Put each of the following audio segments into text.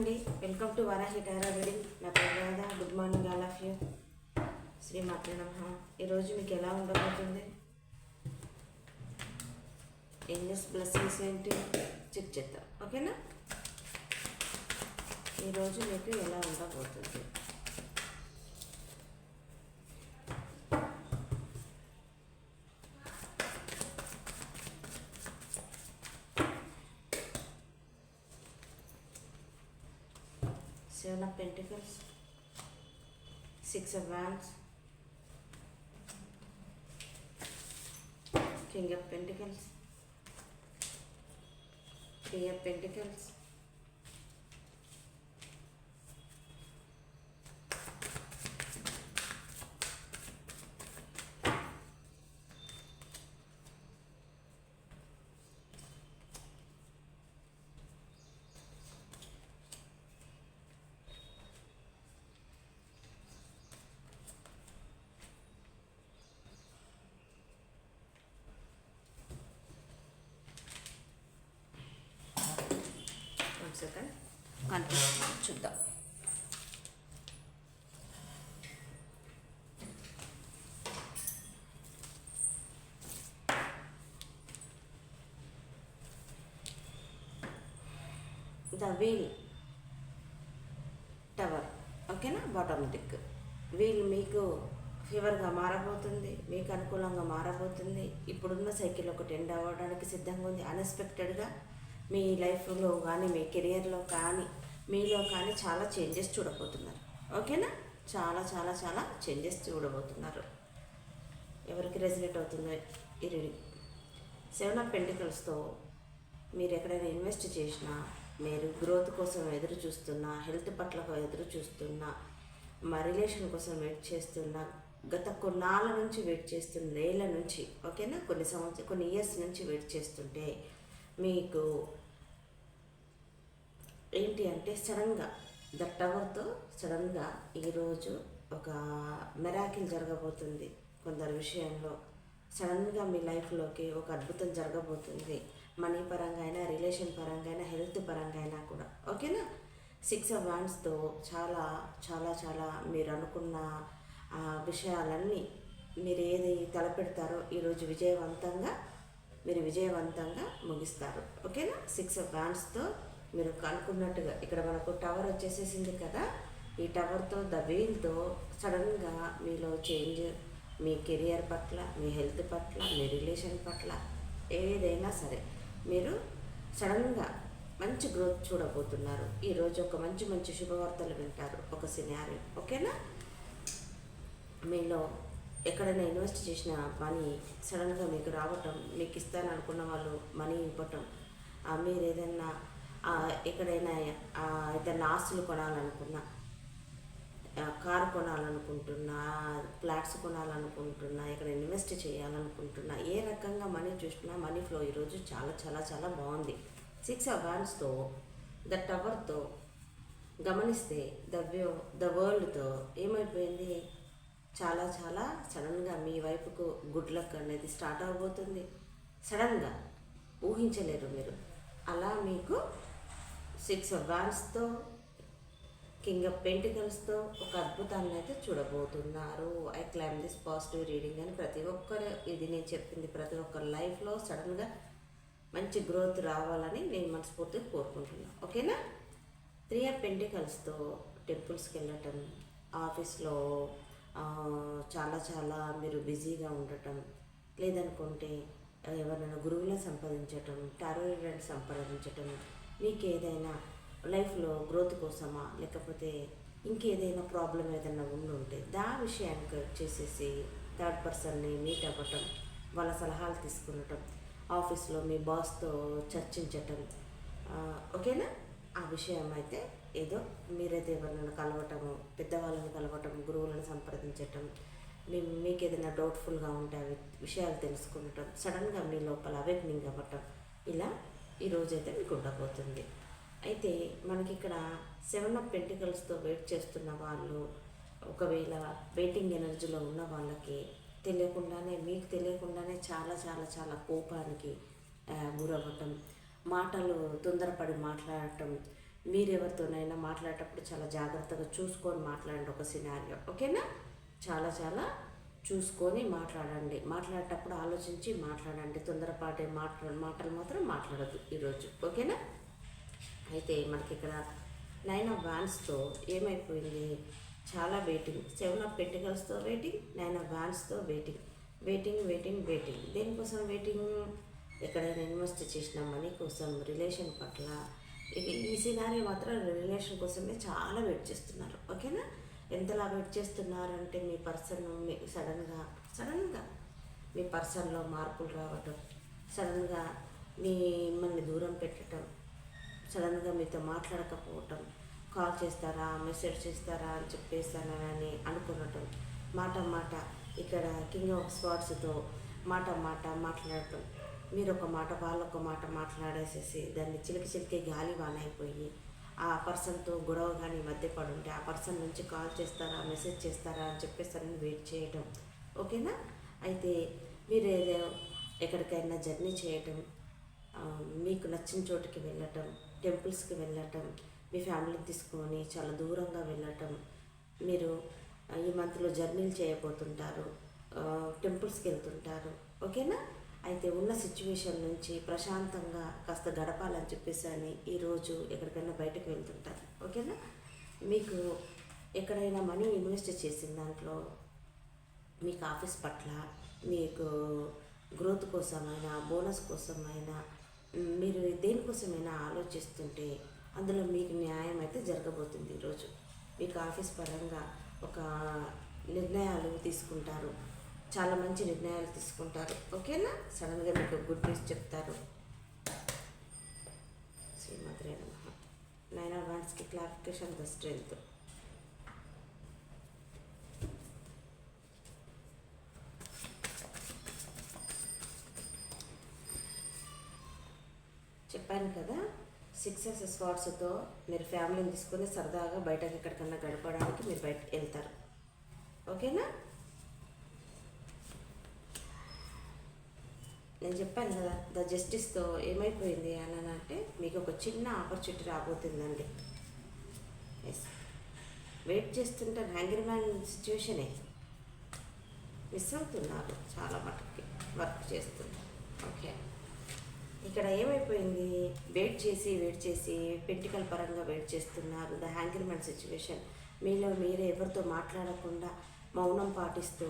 అండి. Welcome to Varahi tarot reading నా పేరు Radha. Good morning all of you Shri మాత్రే ఈరోజు మీకు ఎలా ఉండబోతుంది? ఏంజెస్ బ్లెస్సింగ్స్ ఏంటి? చెక్ చేద్దాం. ఓకేనా ఈరోజు మీకు ఎలా ఉండబోతుంది? Seven of Pentacles, Six of Wands, King of Pentacles, Three of Pentacles, second కనిపిస్తుంది. చూద్దాం. The wheel tower. ఓకేనా? బాటోమేటిక్ వీల్ మీకు ఫీవర్గా మారబోతుంది మీకు అనుకూలంగా మారబోతుంది. ఇప్పుడున్న సైకిల్ ఒకటి ఎండ్ అవ్వడానికి సిద్ధంగా ఉంది. అన్ఎక్స్పెక్టెడ్గా మీ లైఫ్లో కానీ మీ కెరియర్లో కానీ మీలో కానీ చాలా చేంజెస్ చూడబోతున్నారు. ఓకేనా? చాలా చాలా చాలా చేంజెస్ చూడబోతున్నారు. ఎవరికి రెజినేట్ అవుతుందో? ఈ రీడింగ్. సెవెన్ ఆఫ్ పెంటికల్స్తో మీరు ఎక్కడైనా ఇన్వెస్ట్ చేసినా మీరు గ్రోత్ కోసం ఎదురు చూస్తున్నా హెల్త్ పట్ల ఎదురు చూస్తున్నా మా రిలేషన్ కోసం వెయిట్ చేస్తున్నా గత కొన్నాళ్ళ నుంచి వెయిట్ చేస్తున్న ఏళ్ళ నుంచి ఓకేనా? కొన్ని సంవత్సరం కొన్ని ఇయర్స్ నుంచి వెయిట్ చేస్తుంటే మీకు ఏంటి అంటే సడన్గా ద టవర్తో సడన్గా ఈరోజు ఒక మెరాకిల్ జరగబోతుంది కొందరి విషయంలో. సడన్గా మీ లైఫ్లోకి ఒక అద్భుతం జరగబోతుంది. మనీ పరంగా అయినా రిలేషన్ పరంగా అయినా హెల్త్ పరంగా అయినా కూడా. ఓకేనా? సిక్స్ ఆఫ్ చాలా చాలా చాలా మీరు అనుకున్న ఆ విషయాలన్నీ మీరు ఏది తలపెడతారో ఈరోజు విజయవంతంగా మీరు విజయవంతంగా ముగిస్తారు. ఓకేనా? సిక్స్ ఆఫ్ మీరు అనుకున్నట్టుగా ఇక్కడ మనకు టవర్ వచ్చేసేసింది కదా ఈ టవర్తో ద వీల్తో సడన్గా మీలో చేంజ్ మీ కెరియర్ పట్ల మీ హెల్త్ పట్ల మీ రిలేషన్ పట్ల ఏదైనా సరే మీరు సడన్గా మంచి గ్రోత్ చూడబోతున్నారు. ఈరోజు ఒక మంచి మంచి శుభవార్తలు వింటారు ఒక సినారి ఓకేనా మీలో ఎక్కడైనా ఇన్వెస్ట్ చేసిన మనీ సడన్గా మీకు రావటం మీకు ఇస్తాను అనుకున్న వాళ్ళు మనీ ఇవ్వటం ఆ, మీరు ఏదైనా ఎక్కడైనా ఏదైనా ఆస్తులు కొనాలనుకున్నా కారు కొనాలనుకుంటున్నా ఫ్లాట్స్ కొనాలనుకుంటున్నా ఇక్కడ ఇన్వెస్ట్ చేయాలనుకుంటున్నా ఏ రకంగా మనీ చూసినా మనీ ఫ్లో ఈరోజు చాలా చాలా చాలా బాగుంది. సిక్స్ అవాన్స్తో ద టవర్తో గమనిస్తే ద వ్యూ ద వరల్డ్తో ఏమైపోయింది? చాలా చాలా సడన్గా మీ వైపుకు గుడ్ లక్ అనేది స్టార్ట్ అవబోతుంది. సడన్గా ఊహించలేరు మీరు. అలా మీకు సిక్స్ వ్యాన్స్తో కింగ్ ఆఫ్ పెంటికల్స్తో ఒక అద్భుతాన్ని అయితే చూడబోతున్నారు. I claim this positive reading అని ప్రతి ఒక్కరు ఇది నేను చెప్పింది ప్రతి ఒక్కరి లైఫ్లో సడన్గా మంచి గ్రోత్ రావాలని నేను మనస్ఫూర్తిగా కోరుకుంటున్నాను ఓకేనా త్రీ ఆఫ్ పెంటికల్స్తో టెంపుల్స్కి వెళ్ళటం ఆఫీస్లో చాలా చాలా మీరు బిజీగా ఉండటం లేదనుకుంటే ఎవరైనా గురువులను సంపాదించటం టారో సంపాదించటం సంప్రదించటం మీకు ఏదైనా లైఫ్లో గ్రోత్ కోసమా? లేకపోతే ఇంకేదైనా ప్రాబ్లం ఏదైనా ఉండుంటే ఉంటే దా విషయానికి వచ్చేసేసి థర్డ్ పర్సన్ని మీట్ అవ్వటం వాళ్ళ సలహాలు తీసుకునటం ఆఫీస్లో మీ బాస్తో చర్చించటం ఓకేనా? ఆ విషయం అయితే ఏదో మీరైతే ఎవరినైనా కలవటము పెద్దవాళ్ళని కలవటం గురువులను సంప్రదించటం మీ మీకు ఏదైనా డౌట్ఫుల్గా ఉంటే అవి విషయాలు తెలుసుకునటం సడన్గా మీ లోపల అవేక్నింగ్ అవ్వటం ఇలా ఈరోజైతే మీకు ఉండబోతుంది. అయితే మనకి ఇక్కడ సెవెన్ ఆఫ్ పెంటికల్స్తో వెయిట్ చేస్తున్న వాళ్ళు ఒకవేళ వెయిటింగ్ ఎనర్జీలో ఉన్న వాళ్ళకి తెలియకుండానే మీకు తెలియకుండానే చాలా చాలా చాలా కోపానికి గురవ్వటం మాటలు తొందరపడి మాట్లాడటం మీరెవరితోనైనా మాట్లాడేటప్పుడు చాలా జాగ్రత్తగా చూసుకొని మాట్లాడండి ఒక సినారియో ఓకేనా? చాలా చాలా చూసుకొని మాట్లాడండి. మాట్లాడేటప్పుడు ఆలోచించి మాట్లాడండి. తొందరపాటే మాట్లా మాటలు మాత్రం మాట్లాడద్దు ఈరోజు. ఓకేనా? అయితే మనకి ఇక్కడ నైన్ ఆఫ్ వ్యాన్స్తో ఏమైపోయింది? చాలా వెయిటింగ్. సెవెన్ ఆఫ్ పెంటికల్స్తో వెయిటింగ్ నైన్ ఆఫ్ వ్యాన్స్తో వెయిటింగ్. Waiting waiting waiting. దేనికోసం వెయిటింగ్? ఎక్కడైనా ఇన్వెస్ట్ చేసిన మనీ కోసం రిలేషన్ పట్ల. ఇక ఈ సినారీ మాత్రం రిలేషన్ కోసమే చాలా వెయిట్ చేస్తున్నారు. ఓకేనా? ఎంతలా వెయిట్ చేస్తున్నారంటే మీ పర్సన్ మీ సడన్గా సడన్గా మీ పర్సన్లో మార్పులు రావటం సడన్గా మిమ్మల్ని దూరం పెట్టడం సడన్గా మీతో మాట్లాడకపోవటం కాల్ చేస్తారా మెసేజ్ చేస్తారా అని చెప్పేస్తానని అనుకునటం మాట మాట ఇక్కడ కింగ్ ఆఫ్ స్పాట్స్తో మాట మాట మాట్లాడటం. మీరు ఒక మాట వాళ్ళు ఒక మాట మాట్లాడేసేసి దాన్ని చిలికి చిలికి గాలివానైపోయి ఆ పర్సన్తో గొడవ కానీ మధ్య పడుంటే ఆ పర్సన్ నుంచి కాల్ చేస్తారా మెసేజ్ చేస్తారా అని చెప్పేసరికి వెయిట్ చేయటం. ఓకేనా? అయితే మీరు ఏదో ఎక్కడికైనా జర్నీ చేయటం మీకు నచ్చిన చోటుకి వెళ్ళటం టెంపుల్స్కి వెళ్ళటం మీ ఫ్యామిలీని తీసుకొని చాలా దూరంగా వెళ్ళటం మీరు ఈ మంత్లో జర్నీలు చేయబోతుంటారు టెంపుల్స్కి వెళ్తుంటారు. ఓకేనా? అయితే ఉన్న సిచ్యువేషన్ నుంచి ప్రశాంతంగా కాస్త గడపాలని చెప్పేసి అని ఈరోజు ఎక్కడికైనా బయటకు వెళ్తుంటారు. ఓకేనా? మీకు ఎక్కడైనా మనీ ఇన్వెస్ట్ చేసిన దాంట్లో మీకు ఆఫీస్ పట్ల మీకు గ్రోత్ కోసమైనా బోనస్ కోసమైనా మీరు దేనికోసమైనా ఆలోచిస్తుంటే అందులో మీకు న్యాయం అయితే జరగబోతుంది ఈరోజు మీకు ఆఫీస్ పరంగా ఒక నిర్ణయాలు తీసుకుంటారు. చాలా మంచి నిర్ణయాలు తీసుకుంటారు. ఓకేనా? సడన్గా మీకు గుడ్ న్యూస్ చెప్తారు. శ్రీమద్రే నమ. నైన్ వన్స్కి క్లారిఫికేషన్ ద స్ట్రెంగ్త్. చెప్పాను కదా సిక్సెస్ స్పాట్స్తో మీరు ఫ్యామిలీని తీసుకొని సరదాగా బయటకి ఎక్కడికన్నా గడపడానికి మీరు బయట వెళ్తారు. ఓకేనా? నేను చెప్పాను కదా ద జస్టిస్తో ఏమైపోయింది అని అంటే మీకు ఒక చిన్న ఆపర్చునిటీ రాబోతుందండి. ఎస్ వెయిట్ చేస్తుంటే హ్యాంగర్ మ్యాన్ సిచ్యువేషనే మిస్ అవుతున్నారు చాలా మటుకి వర్క్ చేస్తున్నారు ఓకే ఇక్కడ ఏమైపోయింది? వెయిట్ చేసి వెయిట్ చేసి పెంటికల్ పరంగా వెయిట్ చేస్తున్నారు ద హ్యాంగర్మెంట్ సిచ్యువేషన్ మీలో మీరే ఎవరితో మాట్లాడకుండా మౌనం పాటిస్తూ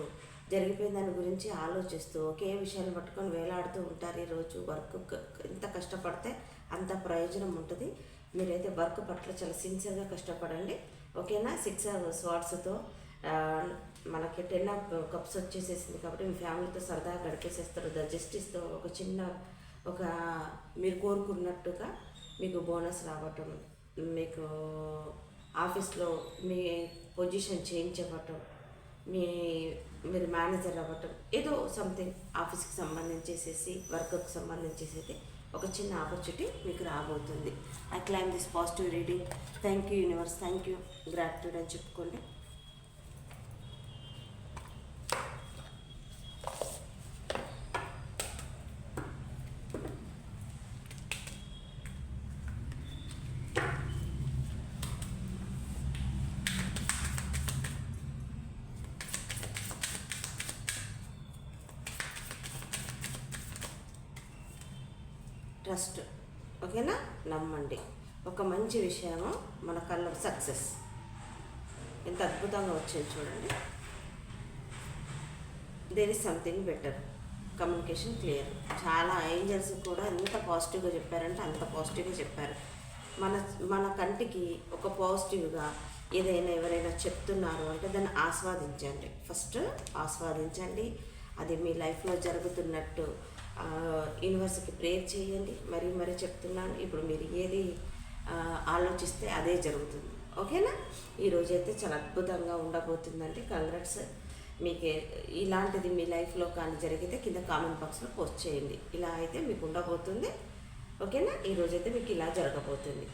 జరిగిపోయిన దాని గురించి ఆలోచిస్తూ ఒకే విషయాన్ని పట్టుకొని వేలాడుతూ ఉంటారు ఈరోజు వర్క్ ఎంత కష్టపడితే అంత ప్రయోజనం ఉంటుంది. మీరైతే వర్క్ పట్ల చాలా సిన్సియర్గా కష్టపడండి. ఓకేనా? సిక్స్ స్వాట్స్తో మనకి టెన్ ఆఫ్ కప్స్ వచ్చేసేసింది కాబట్టి మీ ఫ్యామిలీతో సరదాగా గడిపేసేస్తారు. ద జస్టిస్తో ఒక చిన్న ఒక మీరు కోరుకున్నట్టుగా మీకు బోనస్ రావటం మీకు ఆఫీస్లో మీ పొజిషన్ చేయించవటం మీ మీరు మేనేజర్ అవ్వటం ఏదో సంథింగ్ ఆఫీస్కి సంబంధించేసేసి వర్క్కి సంబంధించేసేది ఒక చిన్న ఆపర్చునిటీ మీకు రాబోతుంది. I claim this positive reading thank you universe thank you gratitude అని చెప్పుకోండి. ట్రస్ట్. ఓకేనా? నమ్మండి. ఒక మంచి విషయము మన కళ్ళ సక్సెస్. ఎంత అద్భుతంగా వచ్చింది చూడండి. There is something better communication clear చాలా ఏంజల్స్ కూడా ఎంత పాజిటివ్గా చెప్పారంటే అంత పాజిటివ్గా చెప్పారు. మన మన కంటికి ఒక పాజిటివ్గా ఏదైనా ఎవరైనా చెప్తున్నారు అంటే దాన్ని ఆస్వాదించండి. ఫస్ట్ ఆస్వాదించండి. అది మీ లైఫ్లో జరుగుతున్నట్టు యూనివర్స్కి ప్రేయర్ చేయండి. మరి మరీ చెప్తున్నాను. ఇప్పుడు మీరు ఏది ఆలోచిస్తే అదే జరుగుతుంది. ఓకేనా? ఈరోజైతే చాలా అద్భుతంగా ఉండబోతుందండి. కంగ్రాట్స్ మీకు ఇలాంటిది మీ లైఫ్లో కానీ జరిగితే కింద కామెంట్ బాక్స్లో పోస్ట్ చేయండి. ఇలా అయితే మీకు ఉండబోతుంది. ఓకేనా? ఈరోజైతే మీకు ఇలా జరగబోతుంది.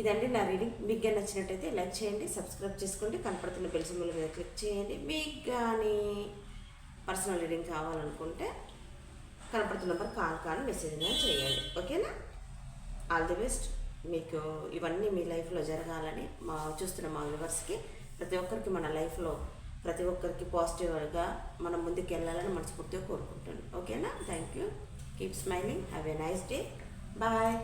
ఇదండి నా రీడింగ్. మీకు నచ్చినట్టయితే లైక్ చేయండి సబ్స్క్రైబ్ చేసుకోండి కనపడుతున్న బెల్ సింబల్ మీద క్లిక్ చేయండి. మీకు కానీ పర్సనల్ రీడింగ్ కావాలనుకుంటే కనపడుతున్న నెంబర్ కాల్ కానీ మెసేజ్ కానీ చేయండి. ఓకేనా? ఆల్ ది బెస్ట్ మీకు ఇవన్నీ మీ లైఫ్లో జరగాలని మా చూస్తున్న మా వ్యూవర్స్కి ప్రతి ఒక్కరికి మన లైఫ్లో ప్రతి ఒక్కరికి పాజిటివ్గా మనం ముందుకు వెళ్ళాలని మనస్ఫూర్తిగా కోరుకుంటాను ఓకేనా? Thank you keep smiling have a nice day bye